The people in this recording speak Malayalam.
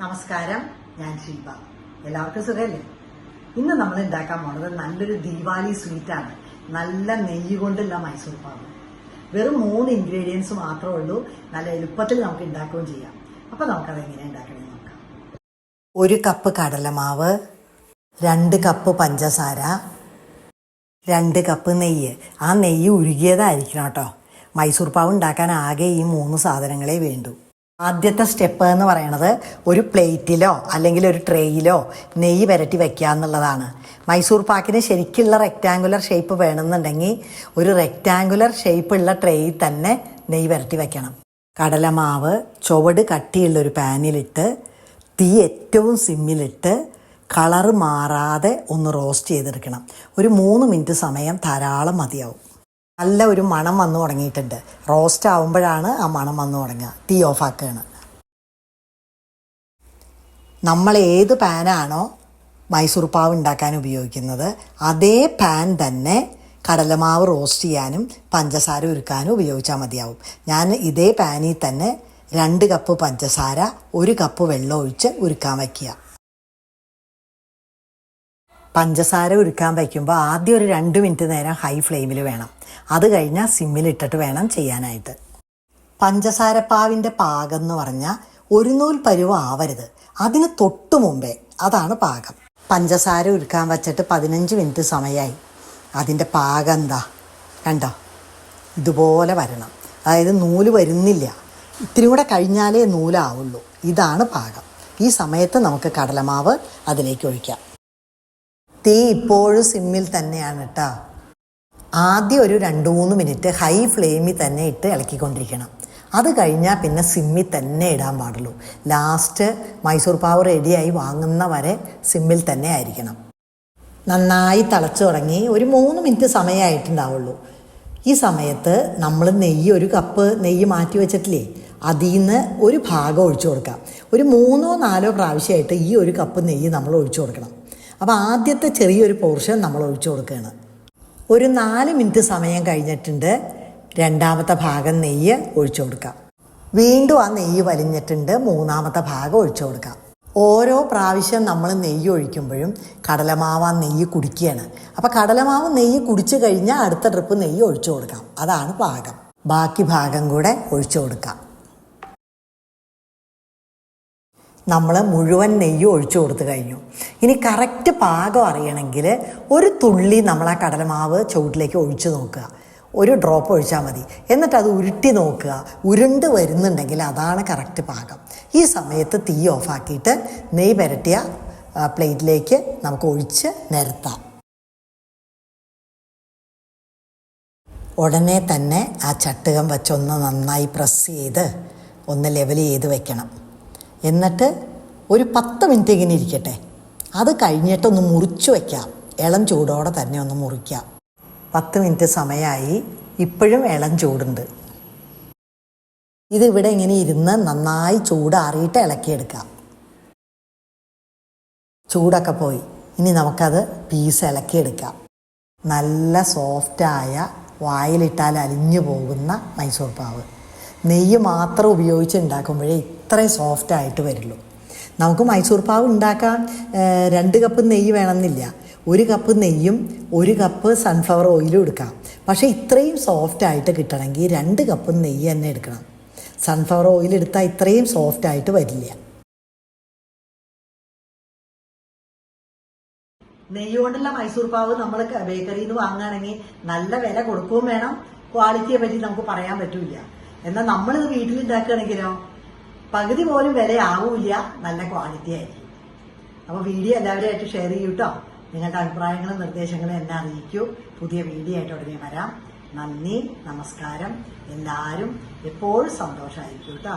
നമസ്കാരം. ഞാൻ ശില്പ എല്ലാവർക്കും സുഖമല്ലേ ഇന്ന് നമ്മൾ ഉണ്ടാക്കാൻ പോണത് നല്ലൊരു ദീപാവലി സ്വീറ്റാണ് നല്ല നെയ്യ് കൊണ്ടുള്ള മൈസൂർ പാവ്. വെറും മൂന്ന് ഇൻഗ്രീഡിയൻസ് മാത്രമേ ഉള്ളൂ. നല്ല എളുപ്പത്തിൽ നമുക്ക് ഉണ്ടാക്കുകയും ചെയ്യാം. അപ്പൊ നമുക്കത് എങ്ങനെ ഉണ്ടാക്കണമെന്ന് നോക്കാം. ഒരു കപ്പ് കടലമാവ് രണ്ട് കപ്പ് പഞ്ചസാര രണ്ട് കപ്പ് നെയ്യ്. ആ നെയ്യ് ഉരുകിയതായിരിക്കണം കേട്ടോ. മൈസൂർ പാവ് ഉണ്ടാക്കാൻ ആകെ ഈ മൂന്ന് സാധനങ്ങളെ വേണ്ടൂ. ആദ്യത്തെ സ്റ്റെപ്പ് എന്ന് പറയണത് ഒരു പ്ലേറ്റിലോ അല്ലെങ്കിൽ ഒരു ട്രേയിലോ നെയ്യ് പുരട്ടി വെക്കുക എന്നുള്ളതാണ്. മൈസൂർ പാക്കിന് ശരിക്കുള്ള റെക്റ്റാങ്കുലർ ഷേപ്പ് വേണമെന്നുണ്ടെങ്കിൽ ഒരു റെക്റ്റാങ്കുലർ ഷേപ്പുള്ള ട്രേയിൽ തന്നെ നെയ്യ് പുരട്ടി വെക്കണം. കടലമാവ് ചുവട് കട്ടിയുള്ള ഒരു പാനിലിട്ട് തീ ഏറ്റവും സിമ്മിലിട്ട് കളറ് മാറാതെ ഒന്ന് റോസ്റ്റ് ചെയ്തെടുക്കണം. ഒരു മൂന്ന് മിനിറ്റ് സമയം ധാരാളം മതിയാവും. നല്ല ഒരു മണം വന്നു തുടങ്ങിയിട്ടുണ്ട്. റോസ്റ്റ് ആവുമ്പോഴാണ് ആ മണം വന്നു തുടങ്ങുക. തീ ഓഫ് ആക്കുകയാണ്. നമ്മൾ ഏത് പാനാണോ മൈസൂർ പാവ് ഉണ്ടാക്കാൻ ഉപയോഗിക്കുന്നത് അതേ പാൻ തന്നെ കടലമാവ് റോസ്റ്റ് ചെയ്യാനും പഞ്ചസാര ഉരുക്കാനും ഉപയോഗിച്ചാൽ മതിയാവും. ഞാൻ ഇതേ പാനിൽ തന്നെ രണ്ട് കപ്പ് പഞ്ചസാര ഒരു കപ്പ് വെള്ളം ഒഴിച്ച് ഉരുക്കാൻ വയ്ക്കുക. പഞ്ചസാര ഉരുക്കാൻ വയ്ക്കുമ്പോൾ ആദ്യം ഒരു രണ്ട് മിനിറ്റ് നേരം ഹൈ ഫ്ലെയിമിൽ വേണം. അത് കഴിഞ്ഞാൽ സിമ്മിലിട്ടിട്ട് വേണം ചെയ്യാനായിട്ട്. പഞ്ചസാരപ്പാവിന്റെ പാകം എന്ന് പറഞ്ഞാൽ ഒരു നൂൽ പരുവ ആവരുത്. അതിന് തൊട്ടു മുമ്പേ അതാണ് പാകം. പഞ്ചസാര ഉരുക്കാൻ വച്ചിട്ട് പതിനഞ്ച് മിനിറ്റ് സമയമായി അതിന്റെ പാകം എന്താ? കണ്ടോ? ഇതുപോലെ വരണം. അതായത് നൂൽ വരുന്നില്ല. ഇത്തിരി കൂടെ കഴിഞ്ഞാലേ നൂലാവുള്ളൂ. ഇതാണ് പാകം. ഈ സമയത്ത് നമുക്ക് കടലമാവ് അതിലേക്ക് ഒഴിക്കാം. തീ ഇപ്പോഴും സിമ്മിൽ തന്നെയാണ് കേട്ടോ ആദ്യം ഒരു രണ്ട് മൂന്ന് മിനിറ്റ് ഹൈ ഫ്ലെയിമിൽ തന്നെ ഇട്ട് ഇളക്കിക്കൊണ്ടിരിക്കണം. അത് കഴിഞ്ഞാൽ പിന്നെ സിമ്മിൽ തന്നെ ഇടാൻ പാടുള്ളൂ. ലാസ്റ്റ് മൈസൂർ പാവ് റെഡിയായി വാങ്ങുന്ന വരെ സിമ്മിൽ തന്നെ ആയിരിക്കണം. നന്നായി തിളച്ചു തുടങ്ങി ഒരു മൂന്ന് മിനിറ്റ് സമയമായിട്ടുണ്ടാവുള്ളൂ. ഈ സമയത്ത് നമ്മൾ നെയ്യ് ഒരു കപ്പ് നെയ്യ് മാറ്റി വെച്ചിട്ടില്ലേ അതിൽ നിന്ന് ഒരു ഭാഗം ഒഴിച്ചു കൊടുക്കാം. ഒരു മൂന്നോ നാലോ പ്രാവശ്യമായിട്ട് ഈ ഒരു കപ്പ് നെയ്യ് നമ്മൾ ഒഴിച്ചു കൊടുക്കണം. അപ്പോൾ ആദ്യത്തെ ചെറിയൊരു പോർഷൻ നമ്മൾ ഒഴിച്ചു കൊടുക്കുകയാണ്. ഒരു നാല് മിനിറ്റ് സമയം കഴിഞ്ഞിട്ടുണ്ട്. രണ്ടാമത്തെ ഭാഗം നെയ്യ് ഒഴിച്ചു കൊടുക്കാം. വീണ്ടും ആ നെയ്യ് വലിഞ്ഞിട്ടുണ്ട്. മൂന്നാമത്തെ ഭാഗം ഒഴിച്ചു കൊടുക്കാം. ഓരോ പ്രാവശ്യം നമ്മൾ നെയ്യ് ഒഴിക്കുമ്പോഴും കടലമാവ് ആ നെയ്യ് കുടിക്കുകയാണ്. അപ്പോൾ കടലമാവ് നെയ്യ് കുടിച്ചു കഴിഞ്ഞാൽ അടുത്ത ട്രിപ്പ് നെയ്യ് ഒഴിച്ചു കൊടുക്കാം. അതാണ് പാകം. ബാക്കി ഭാഗം കൂടെ ഒഴിച്ചു കൊടുക്കാം. നമ്മൾ മുഴുവൻ നെയ്യ് ഒഴിച്ചു കൊടുത്തു കഴിഞ്ഞു. ഇനി കറക്റ്റ് പാകം അറിയണമെങ്കിൽ ഒരു തുള്ളി നമ്മൾ ആ കടലമാവ് ചുവട്ടിലേക്ക് ഒഴിച്ചു നോക്കുക. ഒരു ഡ്രോപ്പ് ഒഴിച്ചാൽ മതി. എന്നിട്ട് അത് ഉരുട്ടി നോക്കുക. ഉരുണ്ട് വരുന്നുണ്ടെങ്കിൽ അതാണ് കറക്റ്റ് പാകം. ഈ സമയത്ത് തീ ഓഫാക്കിയിട്ട് നെയ്യ് പുരട്ടിയ പ്ലേറ്റിലേക്ക് നമുക്ക് ഒഴിച്ച് നിരത്താം. ഉടനെ തന്നെ ആ ചട്ടുകം വെച്ചൊന്ന് നന്നായി പ്രസ് ചെയ്ത് ഒന്ന് ലെവൽ ചെയ്ത് വെക്കണം. എന്നിട്ട് ഒരു പത്ത് മിനിറ്റ് ഇങ്ങനെ ഇരിക്കട്ടെ. അത് കഴിഞ്ഞിട്ടൊന്ന് മുറിച്ചു വയ്ക്കാം ഇളം ചൂടോടെ തന്നെ ഒന്ന് മുറിക്കാം. പത്ത് മിനിറ്റ് സമയമായി ഇപ്പോഴും ഇളം ചൂടുണ്ട്. ഇതിവിടെ ഇങ്ങനെ ഇരുന്ന് നന്നായി ചൂടാറിയിട്ട് ഇളക്കിയെടുക്കാം. ചൂടൊക്കെ പോയി. ഇനി നമുക്കത് പീസ് ഇളക്കിയെടുക്കാം. നല്ല സോഫ്റ്റായ വായിലിട്ടാൽ അലിഞ്ഞു പോകുന്ന മൈസൂർ പാവ്. നെയ്യ് മാത്രം ഉപയോഗിച്ച് ഉണ്ടാക്കുമ്പോഴേ ഇത്രയും സോഫ്റ്റായിട്ട് വരുള്ളൂ. നമുക്ക് മൈസൂർ പാവ് ഉണ്ടാക്കാൻ രണ്ട് കപ്പ് നെയ്യ് വേണമെന്നില്ല. ഒരു കപ്പ് നെയ്യും ഒരു കപ്പ് സൺഫ്ലവർ ഓയിലും എടുക്കാം. പക്ഷേ ഇത്രയും സോഫ്റ്റായിട്ട് കിട്ടണമെങ്കിൽ രണ്ട് കപ്പ് നെയ്യ് തന്നെ എടുക്കണം. സൺഫ്ലവർ ഓയിൽ എടുത്താൽ ഇത്രയും സോഫ്റ്റായിട്ട് വരില്ല. നെയ്യ് കൊണ്ടുള്ള മൈസൂർ പാവ് നമ്മൾ ബേക്കറിയിൽ നിന്ന് വാങ്ങുകയാണെങ്കിൽ നല്ല വില കൊടുക്കുകയും വേണം. ക്വാളിറ്റിയെ പറ്റി നമുക്ക് പറയാൻ പറ്റൂല എന്നാൽ നമ്മളിത് വീട്ടിൽ ഉണ്ടാക്കുകയാണെങ്കിലോ പകുതി പോലും വിലയാവില്ല നല്ല ക്വാളിറ്റി ആയിരിക്കും. അപ്പോൾ വീഡിയോ എല്ലാവരുമായിട്ട് ഷെയർ ചെയ്യൂ കേട്ടോ നിങ്ങളുടെ അഭിപ്രായങ്ങളും നിർദ്ദേശങ്ങളും എന്നെ അറിയിക്കൂ. പുതിയ വീഡിയോ ആയിട്ട് ഉടനെ വരാം. നന്ദി നമസ്കാരം. എല്ലാവരും എപ്പോഴും സന്തോഷമായിരിക്കും കേട്ടോ